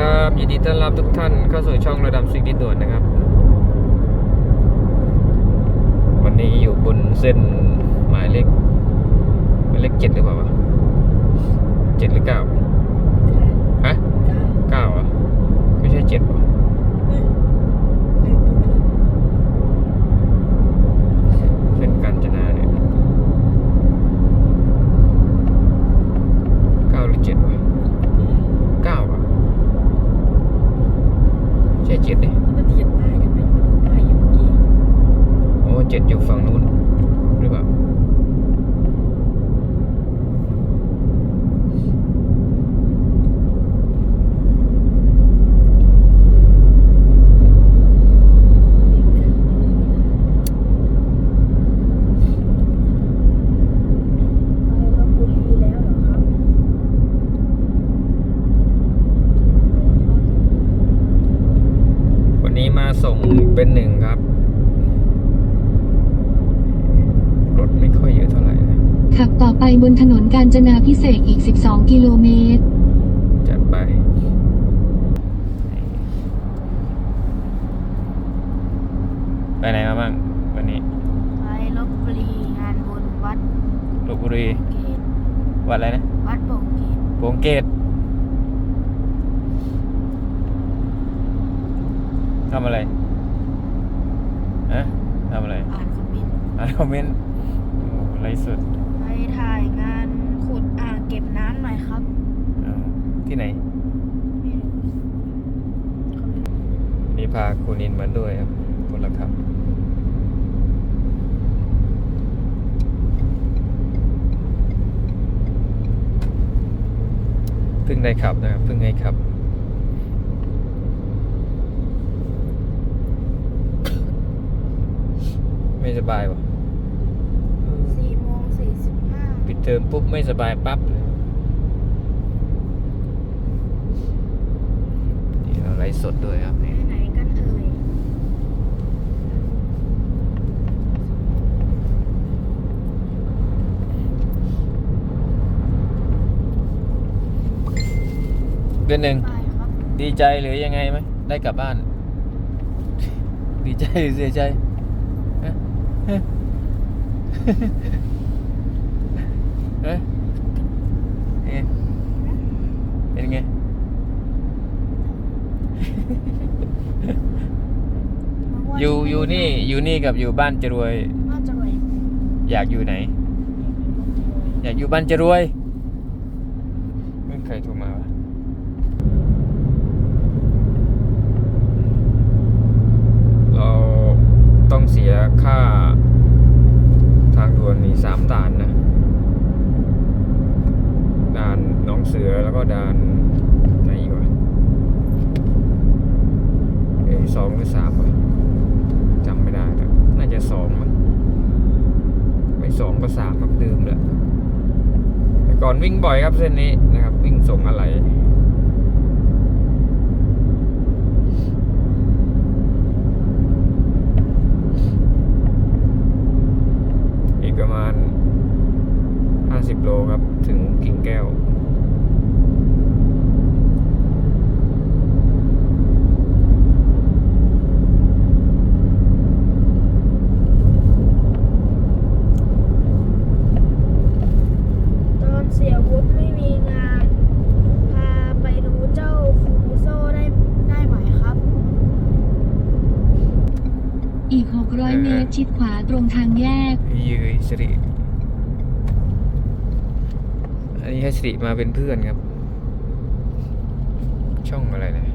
ครับยินดีต้อนรับทุกท่านเข้าสู่ช่องระดับสิ่งที่ด่วนนะครับ วันนี้อยู่บนเส้นหมายเลขหมายเลขเจ็ดหรือเปล่าวะเจ็ดหรือเก้าฮะเก้าอะไม่ใช่เจ็ดวะเส้นกาญจนาเนี่ยเก้าหรือเจ็ดวะเก้าอะใช่เจ็ดดิ โอ้เจ็ดอยู่ฝั่งนู้นหรือเปล่า วันนี้มาส่ง เป็นหนึ่งครับ รถไม่ค่อยเยอะเท่าไหร่นะขับต่อไปบนถนนกาญจนาพิเศษกอีก 12 กิโลเมตร จัดไป ไปไหนมาบ้างวันนี้ ไปลบบุรีงานบุญวัดลบบุรีเกตวัดอะไรนะ วัดโป่งเกตโปงเกตทำอะไร ฮะทำอะไร อ่านคอมเมนต์อ่านคอมเมนต์โอ้ไรสุดไปถ่ายงานขุดอ่างเก็บน้ำหน่อยครับอ้าวที่ไหน ไม่รู้นี่พาคุณนินมาด้วยครับคนละครับ เพิ่งได้ขับนะครับเพิ่งให้ขับ ไม่สบายวะสี่โมงสี่สิบห้าปิดเทอมปุ๊บไม่สบายปั๊บเลยนี่เราไลฟ์สดด้วยครับไปนี่ไหนกันเอ่ยเป็นหนึ่งไปครับดีใจหรือยังไงไหมได้กลับบ้าน ดีใจหรือเสียใจฮะฮะฮะเอ๊ะเป็นไง อยู่อยู่นี่อยู่นี่กับอยู่บ้านจะรวย น่าจะรวยอยากอยู่ไหน อยากอยู่บ้านจะรวยไม่เคยโทรมาวะเราต้องเสียค่าทางด่วนนี่สามด่านนะ ด่านหน้องเสือแล้วก็ด่านไหนอีกวะเอ้ยสองหรือสามวะจำไม่ได้แล้วน่าจะสองมั้ง ไม่สองก็สามครับลืมเลยแต่ก่อน วิ่งบ่อยครับเส้นนี้นะครับ วิ่งส่งอะไร อีกประมาณ 50 โลครับ ถึงกิ่งแก้ว ตอนเสียวุฒิไม่มีงาน พาไปดูเจ้าฟูโซ่ได้ได้ไหมครับ อีก 600 เมตร ชิดขวาตรงทางแยกพี่ยืยสิริ อันนี้ให้สิริมาเป็นเพื่อนครับ ช่องอะไรเนี่ย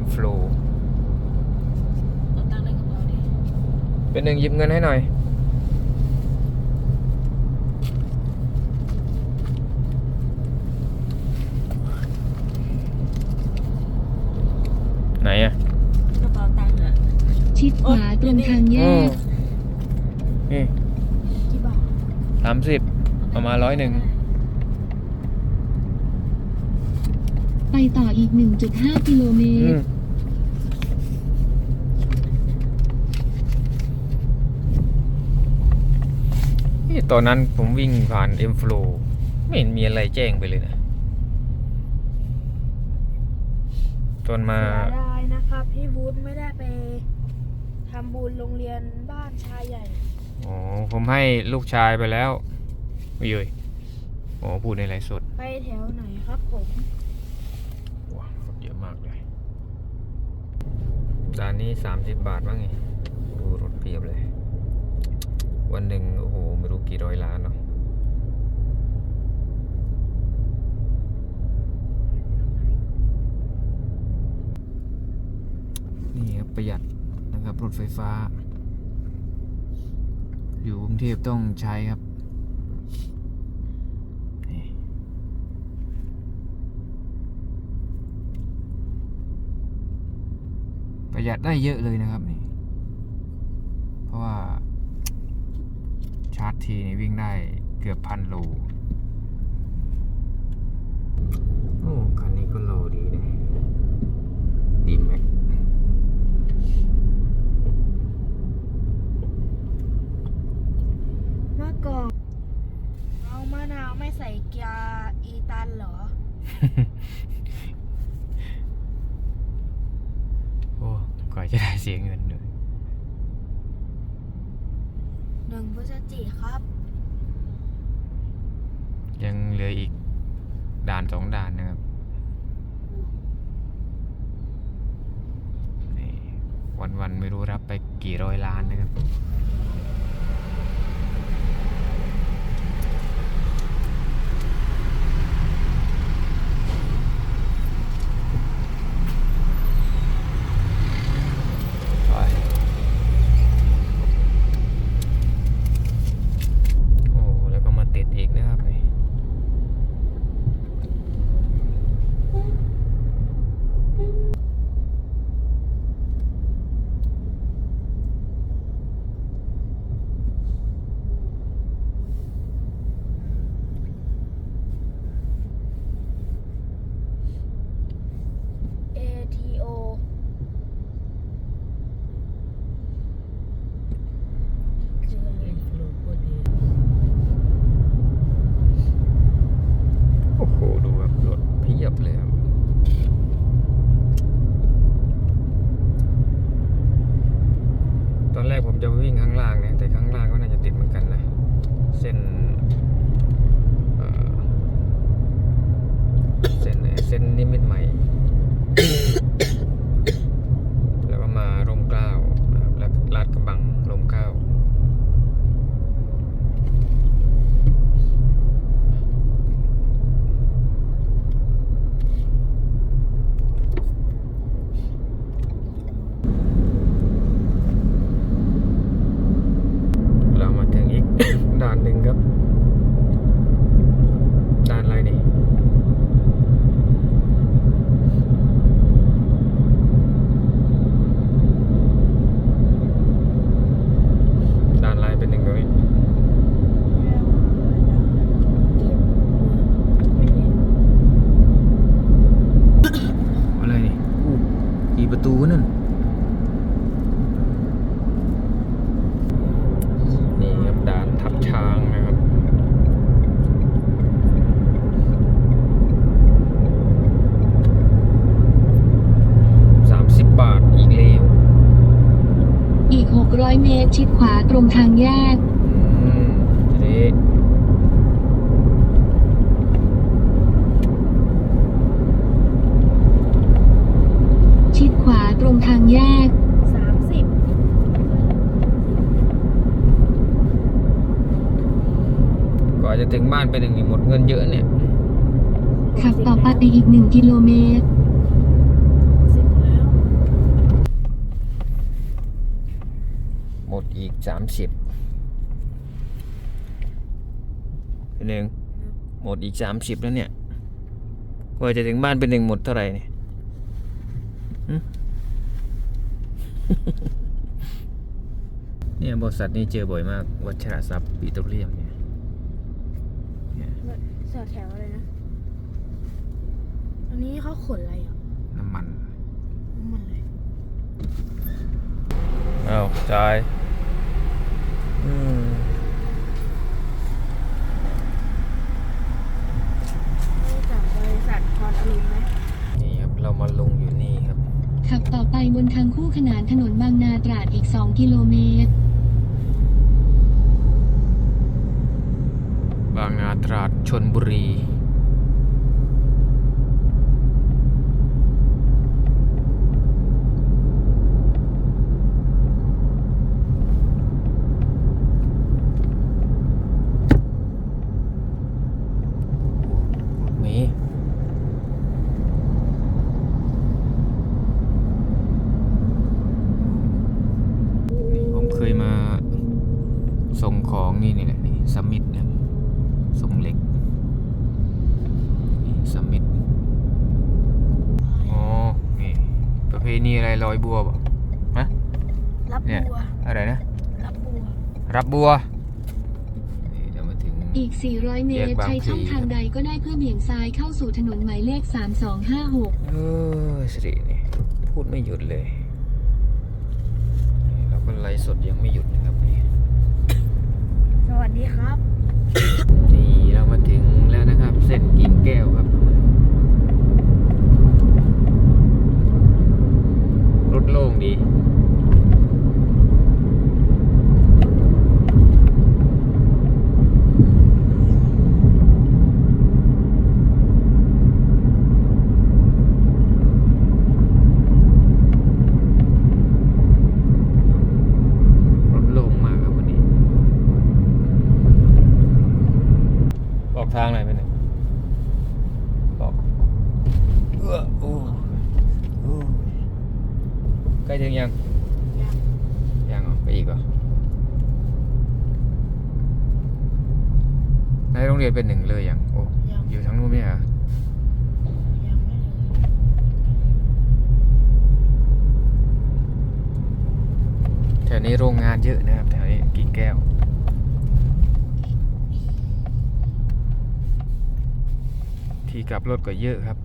M Flow เอาตังค์ในกระเป๋าดิเป็นหนึ่งหยิบเงินให้หน่อย ไหนอะ กระเป๋าตังค์อะ ชิดขวาตรงทางแยโอ้กนี่กี่บาทสามสิบเอามาร้อยหนึ่งไปต่ออีก 1.5 กิโลเมอืตมร นี่ตอนนั้นผมวิ่งผ่าน M Flow ไม่เห็นมีอะไรแจ้งไปเลยนะวนมา เสียดายนะครับพี่วุฒิไม่ได้ไป ทำบุญโรงเรียนบ้านชายใหญ่ อ๋อผมให้ลูกชายไปแล้วไม่เยยโอ้พูดในไลฟ์สดไปแถวไหนครับผมว้าวรถเยอะมากเลยจานนี้สามสิบบาทบ้างไงดูรถเพียบเลย วันหนึ่งโอ้โหไม่รู้กี่ร้อยล้านเนาะนี่ครับประหยัด ครับรถไฟฟ้า อยู่กรุงเทพต้องใช้ครับประหยัดได้เยอะเลยนะครับนี่ เพราะว่า ชาร์จทีนี่วิ่งได้เกือบพันโล โอ้คันนี้ก็โลดีเลยดีแม็ก เมื่อก่อนเอามะนาว ไม่ใส่เกียร์อีตันเหรอ โอ้ก่อนจะได้เสียเงินด้วยหนึ่งพฤศจิครับ ยังเหลืออีกด่านสองด่านนะครับนี่วันๆไม่รู้รับไปกี่ร้อยล้านนะครับ ไปโอ้ แล้วก็มาติดอีกนะครับนี่เอทีโอคืออะไร โอ้โห ดูแบบรถเพียบเลยครับ ตอนแรกผมจะวิ่งข้างล่างเนี่ย แต่ข้างล่างก็น่าจะติดเหมือนกันนะ เส้นเอ่อ เส้นนิมิตใหม่ แล้วก็มาร่มเกล้านะครับแล้วลาดกระบังร่มเกล้า เรามาถึงอีก ด่านหนึ่งครับ ด่านอะไรนี่ด่านอะไรเป็นหนึ่งตรงนี้ อะไรนี่อู้กี่ประตูนั่น นี่ครับด่านทับช้างนะครับ สามสิบบาทอีกแล้ว อีก 600 เมตร ชิดขวาตรงทางแยก อืมทีนี้ชิดขวาตรงทางแยก สามสิบกว่าจะถึงบ้านไปหนึ่งนี่หมดเงินเยอะเนี่ย ขับต่อไปอีก 1 กิโลเมตร สิบแล้ว หมด อีกสามสิบเป็นหนึ่งหมดอีกสามสิบแล้วเนี่ยกว่าจะถึงบ้านเป็นหนึ่งหมดเท่าไหร่เนี่ยหึเนี่ยบริษัทนี้เจอบ่อยมากวัชรทรัพย์ปิโตรเลียมเนี่ยเนี่ยเสือแถวอะไรนะ อันนี้เขาขนอะไรอะ น้ำมัน น้ำมันอะไรอ้าวจ่ายอืม รู้จักบริษัทพรอรุณไหม นี่ครับ เรามาลงอยู่นี่ครับ บนทางคู่ขนานถนนบางนาตราดอีก 2 กิโลเมตร บางนาตราดชนบุรี รถเมล์นี่ผมเคยมาส่งของนี่นี่แหละนี่สมิธเนี่ยส่งเหล็ก นี่สมิธอ๋อ นี่ ประเพ ณีอะไรลอยบัวบ่ฮะรับเนี่ยบัว อะไรนะ รับบัว รับบัวนี่เดี๋ยวมาถึงอีก 400 เมตแยรกบางใช้ช่องพลีทางใดก็ได้เพื่อเบี่ยงซ้ายเข้าสู่ถนนหมายเลข 3256 เออสิรินี่พูดไม่หยุดเลยนี่เราก็ไลฟ์สดยังไม่หยุดนะครับนี่สวัสดีครับ นี่เรามาถึงแล้วนะครับ เส้นกิ่งแก้วครับ รโล่งดี รถโล่งมากครับวันนี้ บอกทางหน่อยไปหนึ่งบอกเออโอ้โอ้ใกล้ถึงยัง ยังเหรอไปอีกเหรอใน โรงเรียนเป็นหนึ่งเลยยังโอ้ยังอยู่ทางนู้นไหมฮะยังไม่เลยแถวนี้โรงงานเยอะนะครับแถวนี้กิ่งแก้ว ที่กลับรถก็เยอะครับ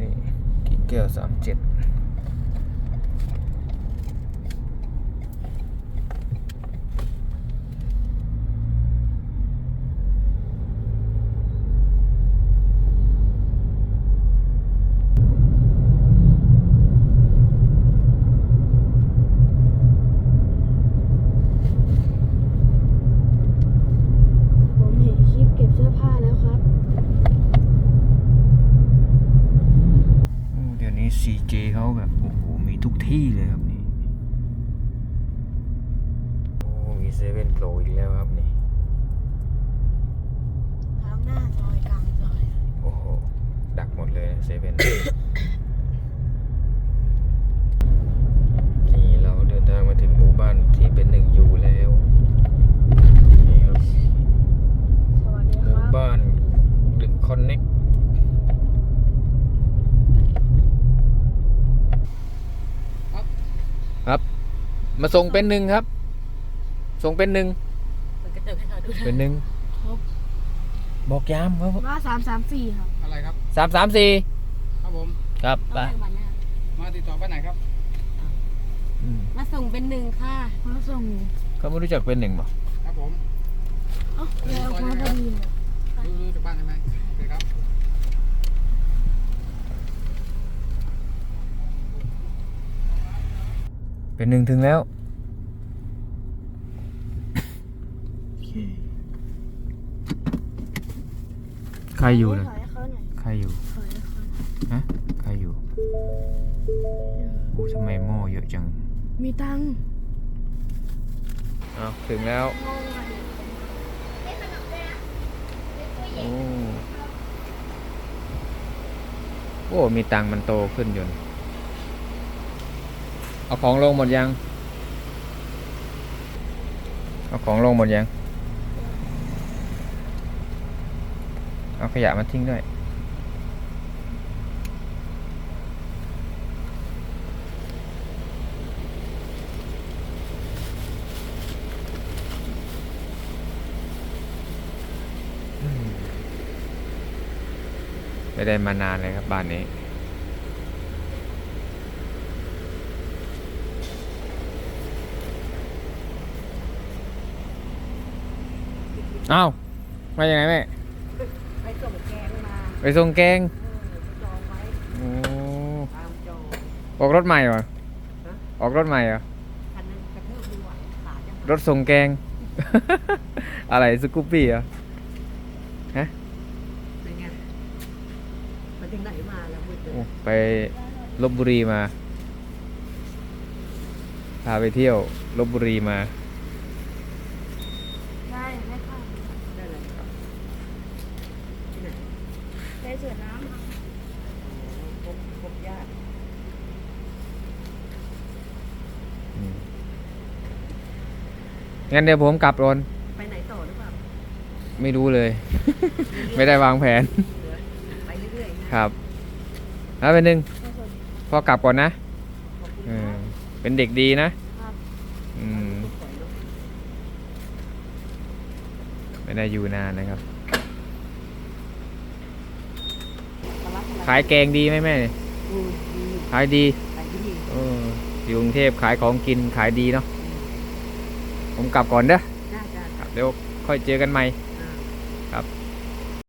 นี่ กิ่งแก้วสามเจ็ด ผมเห็นคลิปเก็บเสื้อผ้าแล้วครับ โอ้เดี๋ยวนี้ CJ เขาแบบ โอ้โห มีทุกที่เลยครับนี่ โอ้ มีเซเว่นโปรอีกแล้วครับนี่ ทางหน้าซอยกลางซอย โอ้โห ดักหมดเลยเซเว่น นี่เราเดินทางมาถึงหมู่บ้านที่เป็นหนึ่งอยู่แล้ว นี่ครับ สวัสดี ห ค มู่ รับ บ้านดึกคอนเน็กครับ มาส่งเป็นหนึ่งครับ ส่งเป็นหนึ่งเป็นหนึ่งครับบอกยามครับว่าสามสามสี่ครับอะไรครับ สามสามสี่ครับผม ครับไปมาติดต่อไปไหนครับ อืมมาส่งเป็นหนึ่งค่ะมาส่งเขาไม่รู้จักเป็นหนึ่งป่ะครับผม เอ้าแล้วมาพอดีเลย รู้รู้จากบ้านใช่ไหมโอเคครับ เป็นหนึ่งถึงแล้วใครอยู่นะถอยให้เขาหน่อยใครอยู่ถอยให้เขาหน่อยฮะใครอยู่โอ้ทำไมหม้อเยอะจัง มีตังค์เอาถึงแล้วโอ้โอ้มีตังค์มันโตขึ้นยนต์ เอาของลงหมดยัง เอาของลงหมดยัง เอาขยะมาทิ้งด้วย ไม่ได้มานานเลยครับบ้านนี้ อ้ามาอย่างไงแม่ไปส่งแกงมาไปส่งแกงเออไปจองไว้โอ้ตามจองออกรถใหม่เหรอฮะออกรถใหม่เหรอคันนั้นกระเทืบดูไหวขาจะหักรถส่งแกง อะไรสกูปปี้เหรอเป็นไงไปถึงไหนมาแล้วมืดเลยโอ้ไปลบบุรีมาพาไปเที่ยวลบบุรีมา ใช่ไม่ค่ะ ได้เลยที่ไหน ไปสวนน้ำค่ะ พบพบญาติ อืม งั้นเดี๋ยวผมกลับรนไปไหนต่อหรือเปล่าไม่รู้เลย ไม่ได้วางแผนเหลือไปเรื่อยๆนะครับแล้วเป็นหนึ่งไปสวนพอกลับก่อนนะขอบคุณเอคอรับเป็นเด็กดีนะครับอืมปล่อยเนอะไม่ได้อยู่นานนะครับปลาร้าปลาร้ขายแกงดีไหมแม่อืมดีขายดีขายดีเอออยู่กรุงเทพขายของกินขายดีเนาะ ผมกลับก่อนเด้อได้จ้า ครับเดี๋ยวค่อยเจอกันใหม่ค